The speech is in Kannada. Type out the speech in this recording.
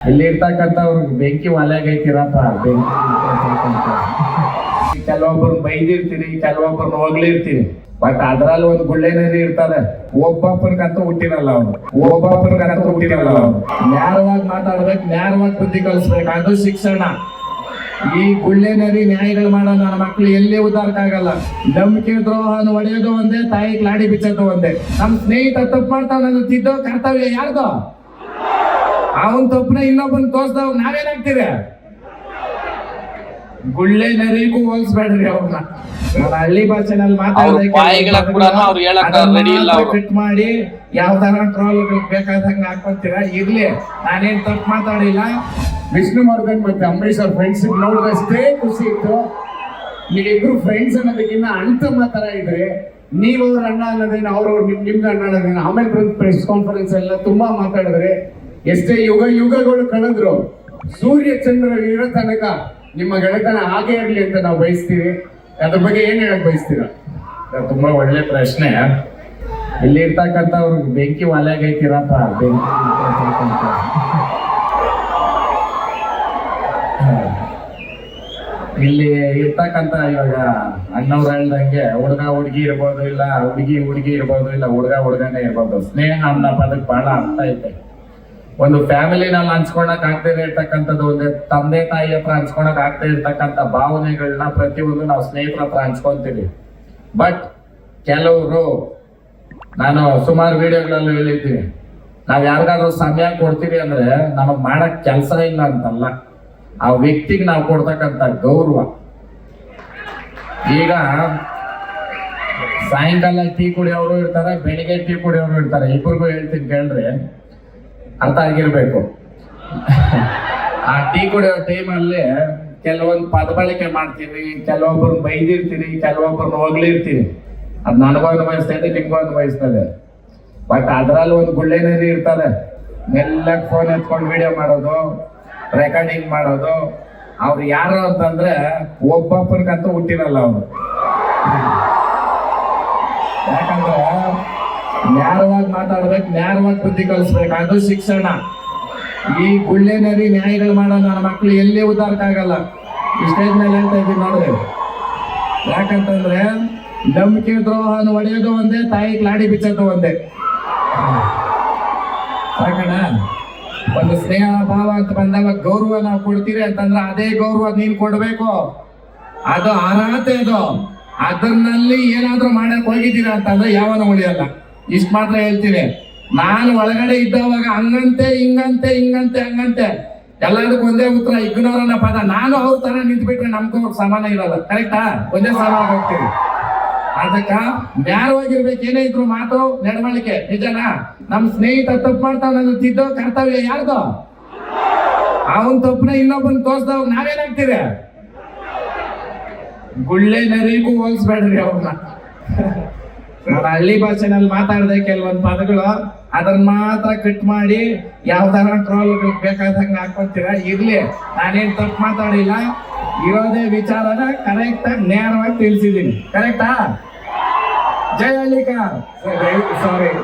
ಇಲ್ಲಿ ಇರ್ತಕ್ಕಂಥವ್ರಿಗೆ ಬೆಂಕಿ ಒಲೆಗೈತಿರಪ್ಪ ಬೆಂಕಿ ಕೆಲವೊಬ್ಬರು ಬೈದಿರ್ತೀರಿ ಕೆಲವೊಬ್ಬರು ಹೋಗ್ಲಿರ್ತೀರಿ. ಬಟ್ ಅದ್ರಲ್ಲಿ ಒಂದು ಗುಳ್ಳೆನರಿ ಇರ್ತಾರೆ ಒಬ್ಬೊಬ್ಬರಿಗಂತ ಹುಟ್ಟಿರಲ್ಲ ಅವ್ರು. ಒಬ್ಬೊಬ್ಬರಿಗಂತ ಹುಟ್ಟಿರಲ್ಲ ಅವ್ರು. ಮಾತಾಡಬೇಕು ಮಾತಾಡ್ಬೇಕು, ನ್ಯಾಯವಾಗಿ ಬುದ್ಧಿ ಕಲಿಸ್ಬೇಕು. ಅದು ಶಿಕ್ಷಣ. ಈ ಗುಳ್ಳೆನರಿ ನ್ಯಾಯಗಳು ಮಾಡೋ ನನ್ನ ಮಕ್ಳು ಎಲ್ಲಿ ಉದ್ದಾರಕ್ಕಾಗಲ್ಲ ನಂಬಿಕೆ ದ್ರೋಹನ ಹೊಡೆಯೋದು ಒಂದೇ, ತಾಯಿ ಲಾಡಿ ಬಿಚ್ಚೋದು ಒಂದೇ. ನಮ್ ಸ್ನೇಹಿತ ತಪ್ಪು ಮಾಡ್ತಾವ ತಿದ್ದೋ ಕರ್ತವ್ಯ ಯಾರ್ದು? ಅವನ್ ತಪ್ಪನ ಇನ್ನೊಬ್ಬನ್ ತೋರ್ಸ್ದವ್ ನಾವೇನಾಗ್ತೀರ ಗುಳ್ಳೆ ನರಿಗೂ ಹೋಲ್ಸ್ಬೇಡ್ರಿ ಅವ್ರನ್ನ ನಾನು ಹಳ್ಳಿ ಭಾಷೆನಲ್ಲಿ ಮಾತಾಡೋದಕ್ಕೆ ಬಾಯಿಗಳ ಕೂಡ ಅವ್ರು ಹೇಳಕ್ ready ಇಲ್ಲ ಫಿಟ್ ಮಾಡಿ ಯಾವ ತರ ಟ್ರೋಲ್ ಬೇಕಾದಂಗ ಹಾಕೊಂತೀರ ಇರ್ಲಿ. ನಾನೇನ್ ತಪ್ಪು ಮಾತಾಡಿಲ್ಲ. ವಿಷ್ಣುವರ್ಧನ್ ಮತ್ತೆ ಅಂಬರೀಶ್ ಅವ್ರ ಫ್ರೆಂಡ್ಶಿಪ್ ನೋಡಿದಷ್ಟೇ ಖುಷಿ ಇತ್ತು. ನೀವಿಬ್ರು ಫ್ರೆಂಡ್ಸ್ ಅನ್ನೋದಕ್ಕಿಂತ ಅಣ್ಣ ತರ ಇದ್ರೆ ನೀವು ಅವ್ರ ಅಣ್ಣ ಅನ್ನೋದೇನು ಅವ್ರವ್ರು ನಿಮ್ ನಿಮ್ಗೆ ಅಣ್ಣ ಅನ್ನೋದೇನು ಆಮೇಲೆ ಪ್ರೆಸ್ ಕಾನ್ಫರೆನ್ಸ್ ಎಲ್ಲ ತುಂಬಾ ಮಾತಾಡಿದ್ರೆ ಎಷ್ಟೇ ಯುಗ ಯುಗಗಳು ಕಳೆದ್ರು ಸೂರ್ಯ ಚಂದ್ರ ಇರೋ ತನಕ ನಿಮ್ಮ ಗೆಳೆತನ ಹಾಗೆ ಇರಲಿ ಅಂತ ನಾವು ಬಯಸ್ತೀವಿ. ಅದ್ರ ಬಗ್ಗೆ ಏನ್ ಹೇಳಕ್ ಬಯಸ್ತೀರಾ? ತುಂಬಾ ಒಳ್ಳೆ ಪ್ರಶ್ನೆ. ಇಲ್ಲಿ ಇರ್ತಕ್ಕಂತ ಅವ್ರಿಗೆ ಬೆಂಕಿ ಒಲೆಗೈತಿರಪ್ಪ ಬೆಂಕಿ. ಇಲ್ಲಿ ಇರ್ತಕ್ಕಂತ ಇವಾಗ ಅಣ್ಣವ್ರು ಹೇಳ್ದಂಗೆ ಹುಡುಗ ಹುಡುಗಿ ಇರ್ಬೋದು ಇಲ್ಲ ಹುಡುಗಿ ಹುಡುಗಿ ಇರ್ಬೋದು ಇಲ್ಲ ಹುಡುಗ ಹುಡುಗನೇ ಇರ್ಬೋದು. ಸ್ನೇಹ ಅನ್ನೋ ಪದಕ್ಕೆ ಬಹಳ ಅರ್ಥ ಐತೆ. ಒಂದು ಫ್ಯಾಮಿಲಿನಲ್ಲಿ ಹಂಚ್ಕೊಳಕ್ ಆಗದೆ ಇರ್ತಕ್ಕಂಥದ್ದು, ಒಂದು ತಂದೆ ತಾಯಿ ಹತ್ರ ಹಂಚ್ಕೊಳಕ್ ಆಗದೆ ಇರ್ತಕ್ಕಂಥ ಭಾವನೆಗಳನ್ನ ಪ್ರತಿಯೊಂದು ನಾವು ಸ್ನೇಹಿತರ ಹತ್ರ ಹಂಚ್ಕೊಂತೀವಿ. ಬಟ್ ಕೆಲವರು, ನಾನು ಸುಮಾರು ವಿಡಿಯೋಗಳಲ್ಲೂ ಹೇಳಿದ್ದೀನಿ, ನಾವ್ ಯಾರಿಗಾದ್ರೂ ಸಮಯ ಕೊಡ್ತೀವಿ ಅಂದ್ರೆ ನಮಗ್ ಮಾಡಕ್ ಕೆಲಸ ಇಲ್ಲ ಅಂತಲ್ಲ. ಆ ವ್ಯಕ್ತಿಗೆ ನಾವು ಕೊಡ್ತಕ್ಕಂಥ ಗೌರವ. ಈಗ ಸಾಯಂಕಾಲ ಟೀ ಕುಡಿಯೋರು ಇರ್ತಾರೆ, ಬೆಳಿಗ್ಗೆ ಟೀ ಕುಡಿಯೋರು ಇರ್ತಾರೆ ಇಬ್ಬರಿಗೂ ಹೇಳ್ತೀನಿ ಕೇಳ್ರಿ. ಅರ್ಥ ಆಗಿರ್ಬೇಕು. ಆ ಟೀ ಕುಡಿಯೋ ಟೈಮಲ್ಲಿ ಕೆಲವೊಂದು ಪದ ಬಳಕೆ ಮಾಡ್ತೀವಿ ಕೆಲವೊಬ್ಬರನ್ನ ಬೈದಿರ್ತೀರಿ, ಕೆಲವೊಬ್ಬರನ್ನ ಹೋಗ್ಲಿರ್ತೀರಿ. ಅದ್ ನನಗೂ ಅನುಭವಿಸ್ತದೆ ನಿಮ್ಗೂ ಅನುಭವಿಸ್ತದೆ ಬಟ್ ಅದ್ರಲ್ಲಿ ಒಂದು ಗುಳ್ಳೆನೇರಿ ಇರ್ತದೆ. ಮೆಲ್ಲ ಫೋನ್ ಎತ್ಕೊಂಡು ವಿಡಿಯೋ ಮಾಡೋದು ರೆಕಾರ್ಡಿಂಗ್ ಮಾಡೋದು. ಅವ್ರು ಯಾರು ಅಂತಂದ್ರೆ ಒಬ್ಬೊಬ್ಬರಿಗಂತೂ ಹುಟ್ಟಿರಲ್ಲ ಅವರು. ನ್ಯಾರವಾಗಿ ಮಾತಾಡ್ಬೇಕು, ನ್ಯಾರವಾಗಿ ಬುದ್ಧಿ ಕಲಿಸ್ಬೇಕು. ಅದು ಶಿಕ್ಷಣ. ಈ ಗುಳ್ಳೆನರಿ ನ್ಯಾಯಗಳು ಮಾಡೋ ನನ್ನ ಮಕ್ಕಳು ಎಲ್ಲಿ ಉದ್ದಾರಕ್ಕಾಗಲ್ಲ ಈ ಸ್ಟೇಜ್ ಮೇಲೆ ಹೇಳ್ತಾ ಇದ್ದೀನಿ ನೋಡ್ರಿ. ಯಾಕಂತಂದ್ರೆ ನಂಬಿಕೆ ದ್ರೋಹನ ಒಡೆಯೋದು ಒಂದೇ, ತಾಯಿ ಲಾಡಿ ಬಿಚ್ಚೋದು ಒಂದೇ. ಯಾಕಣ ಒಂದು ಸ್ನೇಹ ಭಾವ ಅಂತ ಬಂದಾಗ ಗೌರವ ನಾವು ಕೊಡ್ತೀರಿ ಅಂತಂದ್ರೆ ಅದೇ ಗೌರವ ನೀನ್ ಕೊಡ್ಬೇಕು. ಅದು ಅರ್ಹತೆ ಅದು ಅದರಲ್ಲಿ ಏನಾದ್ರೂ ಮಾಡಕ್ ಹೋಗಿದ್ದೀರಾ ಅಂತಂದ್ರೆ ಯಾವನ ಉಳಿಯಲ್ಲ. ಇಷ್ಟ ಮಾತ್ರ ಹೇಳ್ತೀನಿ. ನಾನು ಒಳಗಡೆ ಇದ್ದವಾಗ ಹಂಗಂತೆ, ಹಿಂಗಂತೆ ಹಿಂಗಂತೆ, ಹಂಗಂತೆ. ಎಲ್ಲದಕ್ಕೂ ಒಂದೇ ಉತ್ತರ ಇಗ್ನೋರ್ ಅನ್ನೋ ಪದ ನಾನು ಅವ್ರ ತರ ನಿಂತ್ಬಿಟ್ರೆ ನಮ್ಗೂ ಸಮಾನ ಇರಲ್ಲ. ಕರೆಕ್ಟಾ ಒಂದೇ ಸಮಾನ ಹೋಗ್ತೀವಿ. ಅದಕ್ಕ ನ್ಯಾಯವಾಗಿರ್ಬೇಕು ಏನೇ ಇದ್ರು ಮಾತು ನಡವಳಿಕೆ ನಿಜನಾ? ನಮ್ ಸ್ನೇಹಿತ ತಪ್ಪು ಮಾಡ್ತಾವ ತಿದ್ದೋ ಕರ್ತವ್ಯ ಯಾರ್ದು? ಅವನ್ ತಪ್ಪನ ಇನ್ನೊಬ್ಬನ್ ತೋರ್ಸ್ದವ್ ನಾವೇನಾಗ್ತೀರ ಗುಳ್ಳೆ ನರಿಗೂ ಹೋಲ್ಸ್ಬೇಡ್ರಿ ಅವ್ರನ್ನ ನಾನು ಹಳ್ಳಿ ಭಾಷೆನಲ್ಲಿ ಮಾತಾಡಿದೆ ಕೆಲವೊಂದು ಪದಗಳು, ಅದನ್ನ ಮಾತ್ರ ಕಟ್ ಮಾಡಿ ಯಾವ ತರ ಟ್ರೋಲ್ ಬೇಕಾದಂಗೆ ಹಾಕೊಂತೀರ ಇರ್ಲಿ, ನಾನೇನ್ ತಪ್ಪು ಮಾತಾಡಿಲ್ಲ. ಇರೋದೇ ವಿಚಾರನ ಕರೆಕ್ಟ್ ಆಗಿ ನೇರವಾಗಿ ತಿಳಿಸಿದ್ದೀನಿ ಕರೆಕ್ಟಾ ಜಯ ಸರಿ ಸಾರಿ